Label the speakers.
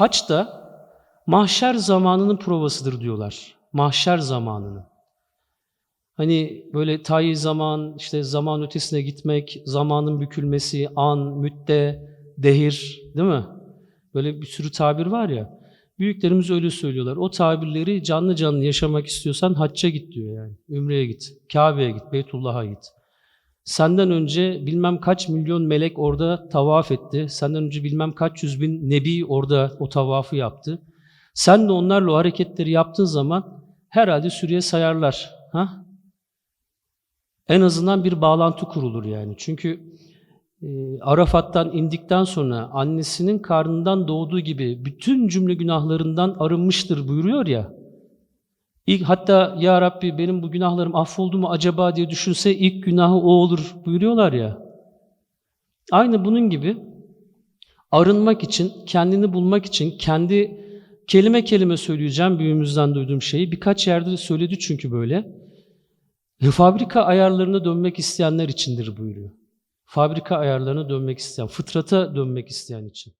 Speaker 1: haç da mahşer zamanının provasıdır diyorlar. Mahşer zamanının. Hani böyle tayyi zaman, işte zaman ötesine gitmek, zamanın bükülmesi, an, müdde, dehir, değil mi? Böyle bir sürü tabir var ya. Büyüklerimiz öyle söylüyorlar. O tabirleri canlı canlı yaşamak istiyorsan hacca git diyor yani. Ümreye git, Kabe'ye git, Beytullah'a git. Senden önce bilmem kaç milyon melek orada tavaf etti. Senden önce bilmem kaç yüz bin nebi orada o tavafı yaptı. Sen de onlarla o hareketleri yaptığın zaman herhalde sürüye sayarlar. Ha? En azından bir bağlantı kurulur yani. Çünkü e, Arafat'tan indikten sonra annesinin karnından doğduğu gibi bütün cümle günahlarından arınmıştır buyuruyor ya. İlk, hatta ya Rabbi benim bu günahlarım affoldu mu acaba diye düşünse ilk günahı o olur buyuruyorlar ya. Aynı bunun gibi arınmak için, kendini bulmak için, kendi kelime kelime söyleyeceğim büyüğümüzden duyduğum şeyi. Birkaç yerde de söyledi çünkü böyle. Fabrika ayarlarına dönmek isteyenler içindir buyuruyor. Fabrika ayarlarına dönmek isteyen, fıtrata dönmek isteyen için.